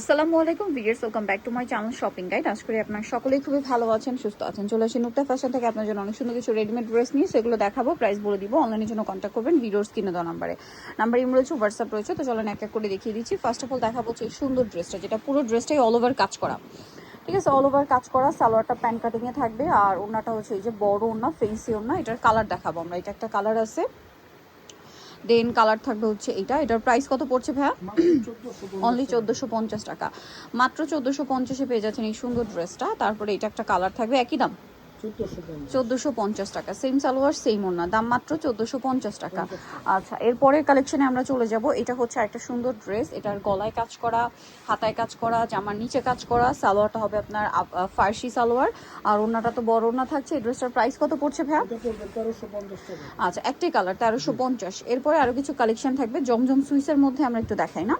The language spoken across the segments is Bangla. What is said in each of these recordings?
আসসালামু আলাইকুম viewers welcome back to my channel shopping guide. আশা করি আপনার সকলেই খুবই ভালো আছেন, সুস্থ আছেন। চলে আসি নুক্তা ফ্যাশন থেকে। আপনার জন্য অনেক সুন্দর কিছু রেডিমেড ড্রেস নিয়ে, সেগুলো দেখাবো প্রাইস বলে দিব। অনলাইনের জন্য কন্ট্যাক্ট করবেন, ভিডিওর কিনে দেওয়া নাম্বারে নাম্বার ইম রয়েছে হোয়াটসঅ্যাপ রয়েছে। তো চলেন এক এক করে দেখিয়ে দিচ্ছি। ফার্স্ট অফ অল দেখাবো হচ্ছে সুন্দর ড্রেসটা যেটা পুরো ড্রেসটাই অল ওভার কাজ করা। ঠিক আছে অল ওভার কাজ করা, সালোয়ারটা প্যান্ট কাটিংয়ে থাকবে। আর ওনাটা হচ্ছে এই যে বড় ওনা ফেন্সি ওনা এটার কালার দেখাবো আমরা। এটা একটা কালার আছে। দেন কালার থাকবে হচ্ছে এটা এটার প্রাইস কত পড়ছে ভাইয়া? অনলি চোদ্দোশো পঞ্চাশ টাকা। মাত্র চোদ্দোশো পঞ্চাশে পেয়ে যাচ্ছেন এই সুন্দর ড্রেসটা তারপরে এটা একটা কালার থাকবে। একই দাম? চোদ্দোশো পঞ্চাশ। টাকা। সেম সালোয়ার সেম ওনা দাম মাত্র চোদ্দোশো পঞ্চাশ টাকা। আচ্ছা এরপরের কালেকশনে আমরা চলে যাব। এটা হচ্ছে একটা সুন্দর ড্রেস এটার গলায় কাজ করা হাতায় কাজ করা জামার নিচে কাজ করা। সালোয়ারটা হবে আপনার ফার্সি সালোয়ার। আর ওনাটা তো বড় ওনা থাকছে। এই ড্রেসটার প্রাইস কত পড়ছে ভাইয়া? আচ্ছা একটাই কালার তেরোশো পঞ্চাশ। এরপরে আরও কিছু কালেকশন থাকবে। জমজম সুইসের মধ্যে আমরা একটু দেখাই না?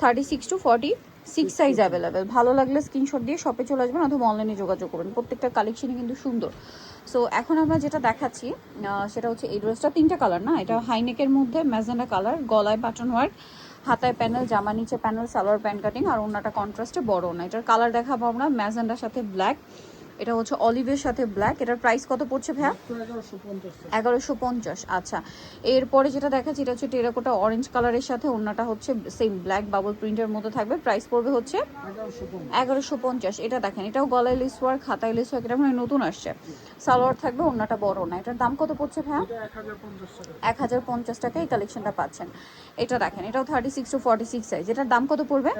Thirty six to forty six size available ভালো লাগলে স্ক্রিনশট দিয়ে শপে চলে আসবেন অথবা অনলাইনে যোগাযোগ করবেন। প্রত্যেকটা কালেকশনই কিন্তু সুন্দর। সো এখন আমরা যেটা দেখাচ্ছি সেটা হচ্ছে এই ড্রেসটা তিনটা কালার না? এটা হাইনেকের মধ্যে ম্যাজেন্ডা কালার গলায় বাটন ওয়ার্ক হাতায় প্যানেল জামা নিচে প্যানেল সালোয়ার প্যান্ট কাটিং আর অন্যটা কন্ট্রাস্টে বড় না এটার কালার দেখাবো আমরা ম্যাজেন্ডার সাথে ব্ল্যাক এটা হচ্ছে অলিভের সাথে ব্ল্যাক এটার প্রাইস কত পড়ছে ভাইয়া? এগারোশো পঞ্চাশ। আচ্ছা এরপরে যেটা দেখাচ্ছি, এটা হচ্ছে টেরাকোটা অরেঞ্জ কালারের সাথে অন্যটা হচ্ছে সেম ব্ল্যাক বাবল প্রিন্টের মধ্যে থাকবে। প্রাইস পড়বে হচ্ছে এগারোশো পঞ্চাশ। এটা দেখেন, এটাও গলায় লেস ওয়ার্ক হাতায় লেস ওয়ার্ক এটা মানে নতুন আসছে। সালোয়ার থাকবে অন্যটা বড় না। এটার দাম কত পড়ছে ভাইয়া? এক হাজার পঞ্চাশ টাকা। এই কালেকশনটা পাচ্ছেন। এটা দেখেন, এটাও thirty six to forty six size এটার দাম কত পড়বে?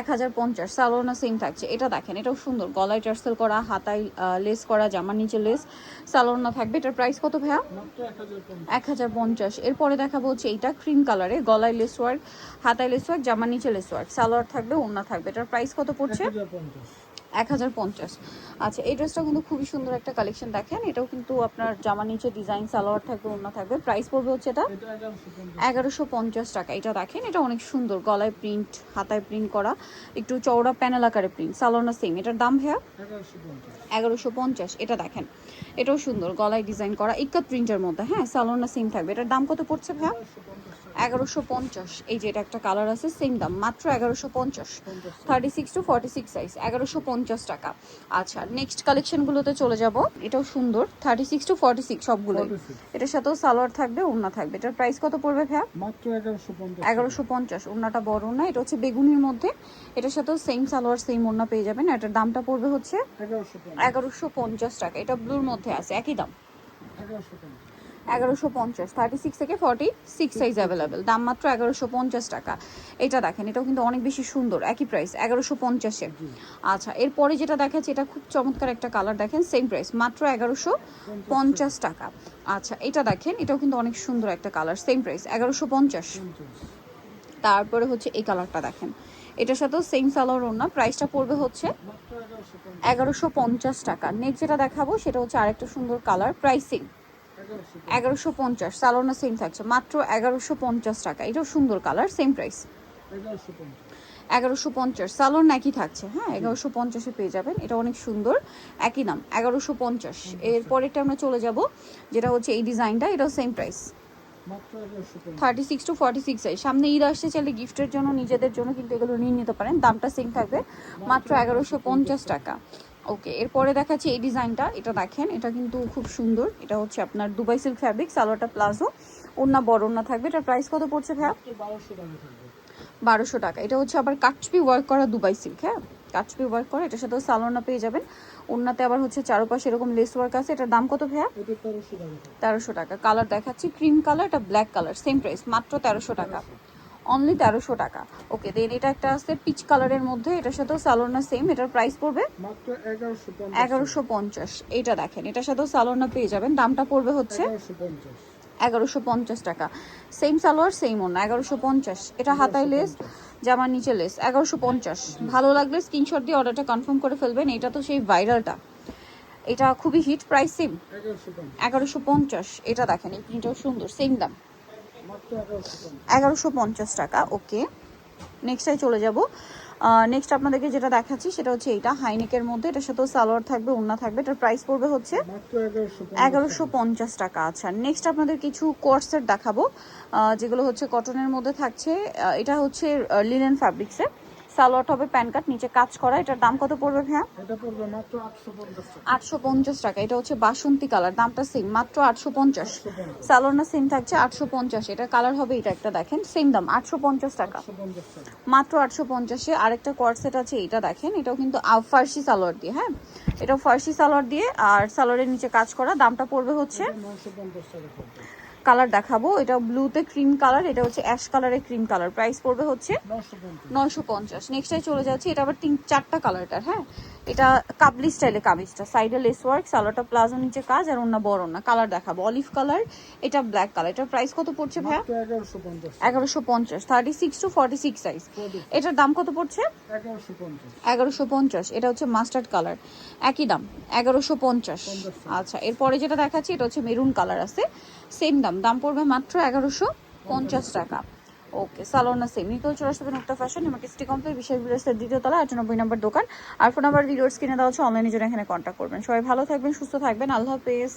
এক হাজার পঞ্চাশ। সালোয়ার না সেম থাকছে। এটা দেখেন, এটাও সুন্দর। গলায় টার্সেল করা হাতায় লেস করা, জামার নিচে লেস সালোয়ার থাকবে। এটার প্রাইস কত ভাইয়া? এক হাজার পঞ্চাশ। এরপরে দেখা বলছে এইটা ক্রিম কালারে গলায় লেস ওয়ার্ক হাতায় লেস ওয়ার্ক জামার নিচে লেস ওয়ার্ক সালোয়ার থাকবে, ওড়না থাকবে। এটার প্রাইস কত পড়ছে? এক হাজার পঞ্চাশ। আচ্ছা এই ড্রেসটা কিন্তু খুবই সুন্দর একটা কালেকশন দেখেন। এটাও কিন্তু আপনার জামা নিচে ডিজাইন সালোয়ার থাকবে অন্য থাকবে। প্রাইস পড়বে হচ্ছে এটা এগারোশো পঞ্চাশ টাকা। এটা দেখেন, এটা অনেক সুন্দর। গলায় প্রিন্ট হাতায় প্রিন্ট করা। একটু চওড়া প্যানেল আকারে প্রিন্ট সালোনা সেম এটার দাম ভাইয়া? এগারোশো পঞ্চাশ। এটা দেখেন, এটাও সুন্দর। গলায় ডিজাইন করা ইক্কাত প্রিন্টের মধ্যে। হ্যাঁ সালোনা সেম থাকবে। এটার দাম কত পড়ছে ভাইয়া? এগারোশো পঞ্চাশ। এই যে এটা একটা কালার আছে সেম দাম মাত্র এগারোশো পঞ্চাশ। Thirty six to forty six size এগারোশো পঞ্চাশ টাকা। আচ্ছা নেক্সট কালেকশনগুলোতে চলে যাব। এটাও সুন্দর thirty six to forty six সবগুলোই এটার সাথেও সালোয়ার থাকবে ওড়না থাকবে। এটার প্রাইস কত পড়বে মাত্র এগারোশো পঞ্চাশ। ওড়নাটা বড় না এটা হচ্ছে বেগুনির মধ্যে। এটার সাথেও সেম সালোয়ার সেম ওড়না পেয়ে যাবেন। এটার দামটা পড়বে হচ্ছে এগারোশো পঞ্চাশ। এগারোশো পঞ্চাশ টাকা। এটা ব্লুর মধ্যে আছে একই দাম। এগারোশো পঞ্চাশ। এগারোশো পঞ্চাশ থার্টি সিক্স থেকে ফর্টি সিক্স সাইজ অ্যাভেলেবেল দাম মাত্র এগারোশো পঞ্চাশ টাকা। এটা দেখেন, এটাও কিন্তু অনেক বেশি সুন্দর, একই প্রাইস এগারোশো পঞ্চাশে। আচ্ছা এরপরে যেটা দেখাচ্ছে, এটা খুব চমৎকার একটা কালার দেখেন সেম প্রাইস মাত্র এগারোশো পঞ্চাশ টাকা। আচ্ছা এটা দেখেন, এটাও কিন্তু অনেক সুন্দর একটা কালার সেম প্রাইস এগারোশো পঞ্চাশ। তারপরে হচ্ছে এই কালারটা দেখেন। এটার সাথেও সেম সালোয়ার ওড়না প্রাইসটা পড়বে হচ্ছে এগারোশো পঞ্চাশ টাকা। নেক্সট যেটা দেখাবো, সেটা হচ্ছে আরেকটা সুন্দর কালার প্রাইসিং এগারোশো পঞ্চাশ সালোনা সেম থাকছে। মাত্র এগারোশো পঞ্চাশ টাকা। এটাও সুন্দর কালার সেম প্রাইস এগারোশো পঞ্চাশ। একই থাকছে হ্যাঁ? এগারোশো পঞ্চাশে পেয়ে যাবেন। এটা অনেক সুন্দর। একই দাম এগারোশো পঞ্চাশ। এরপরেরটা আমরা চলে যাব, যেটা হচ্ছে এই ডিজাইনটা এটাও same price thirty six to six চাইলে গিফটের জন্য, নিজেদের জন্য কিন্তু এগুলো নিয়ে নিতে পারেন। দামটা সেম থাকবে। মাত্র এগারোশো পঞ্চাশ টাকা। ওকে এরপরে দেখাচ্ছি এই ডিজাইনটা এটা দেখেন এটা কিন্তু খুব সুন্দর। এটা হচ্ছে আপনার দুবাই সিল্ক ফ্যাব্রিক সালোয়ারটা প্লাজো। ওড়না বড় ওড়না থাকবে এটার প্রাইস কত পড়ছে ভাইয়া? বারোশো টাকা বারোশো টাকা। এটা হচ্ছে আবার কাটচপি ওয়ার্ক করা দুবাই সিল্ক হ্যাঁ? কাটচপি ওয়ার্ক করা এটার সাথেও সালোনা পেয়ে যাবেন। ওড়নাতে আবার হচ্ছে চারপাশে এরকম লেস ওয়ার্ক আছে এটার দাম কত ভাইয়া? এটা তেরোশো টাকা। তেরোশো টাকা। কালার দেখাচ্ছি ক্রিম কালার এটা ব্ল্যাক কালার সেম প্রাইস মাত্র তেরোশো টাকা। অনলি তেরোশো টাকা। ওকে দেন এটা একটা আছে পিচ কালারের মধ্যে এটার সাথেও সালোনা সেম এটার প্রাইস পড়বে এগারোশো পঞ্চাশ। এইটা দেখেন এটার সাথেও সালোনা পেয়ে যাবেন। দামটা পড়বে হচ্ছে এগারোশো পঞ্চাশ। টাকা। সেম সালোয়ার সেম অন্য এগারোশো পঞ্চাশ। এটা হাতায় লেস জামার নিচে লেস এগারোশো পঞ্চাশ। ভালো লাগলে স্ক্রিনশট দিয়ে অর্ডারটা কনফার্ম করে ফেলবেন। এটা তো সেই ভাইরালটা এটা খুবই হিট প্রাইস সেম এগারোশো পঞ্চাশ। এটা দেখেন এই প্রিন্টটাও সুন্দর সেম দাম। এগারোশো পঞ্চাশ টাকা, ওকে। নেক্সটাই চলে যাব। নেক্সট আপনাদেরকে যেটা দেখাচ্ছি সেটা হচ্ছে এইটা, হাইনেকের মধ্যে। এটার সাথেও সালোয়ার থাকবে, ওড়না থাকবে। এটার প্রাইস পড়বে হচ্ছে এগারোশো পঞ্চাশ টাকা। আচ্ছা নেক্সট আপনাদের কিছু কোর্সের দেখাবো। যেগুলো হচ্ছে কটনের মধ্যে থাকছে। এটা হচ্ছে লিনেন ফ্যাব্রিক্সের সালোয়ারটা হবে প্যান কাট নিচে কাজ করা এটার দাম কত পড়বে ভাইয়া? এটা পড়বে মাত্র আটশো পঞ্চাশ টাকা। এটা হচ্ছে বাসন্তী কালার দামটা সেম মাত্র আটশো পঞ্চাশ। আটশো পঞ্চাশ। সালোয়ার সেম থাকছে আটশো পঞ্চাশ এটা কালার হবে এটা একটা দেখেন সেম দাম আটশো পঞ্চাশ টাকা। মাত্র আটশো পঞ্চাশে আরেকটা কোয়ারসেট আছে এটা দেখেন এটাও কিন্তু ফার্সি সালোয়ার দিয়ে হ্যাঁ? এটাও ফার্সি সালোয়ার দিয়ে আর সালোয়ারের নিচে কাজ করা দামটা পড়বে হচ্ছে নয়শো পঞ্চাশ টাকা পড়বে। কালার দেখাবো। এটা ব্লুতে ক্রিম কালার এটা হচ্ছে অ্যাশ কালারের ক্রিম কালার। প্রাইস পড়বে হচ্ছে নয়শো পঞ্চাশ। পঞ্চাশ চলে যাচ্ছে এটা আবার তিন চারটা কালারটার হ্যাঁ? এটা কাবলি স্টাইলে কামিজটা সাইডে লেস ওয়ার্ক সালোয়ারটা প্লাজো নিচে কাজ আর অন্য বড় না কালার দেখাবো অলিভ কালার এটা ব্ল্যাক কালার এটার প্রাইস কত পড়ছে ভাইয়া? এগারোশো পঞ্চাশ। Thirty six to forty six size এটার দাম কত পড়ছে? এগারোশো পঞ্চাশ। এটা হচ্ছে মাস্টার্ড কালার একই দাম এগারোশো পঞ্চাশ। আচ্ছা এরপরে যেটা দেখাচ্ছি এটা হচ্ছে মেরুন কালার আছে। সেম দাম। দাম পড়বে মাত্র এগারোশো পঞ্চাশ টাকা। ওকে সালোনা সেম নিকল চলে আসবে ফ্যাশন ফ্যাশন এমার্কেস্টি কমপ্লেক্স বিশেষ বিরাস্তার দ্বিতীয় তলা আটানব্বই নম্বর দোকান। আর ফোন নাম্বার ভিডিওর স্ক্রিনে দেওয়া হচ্ছে অনলাইনে জন্য এখানে কন্ট্যাক্ট করবেন। সবাই ভালো থাকবেন, সুস্থ থাকবেন, আল্লাহ হাফেজ।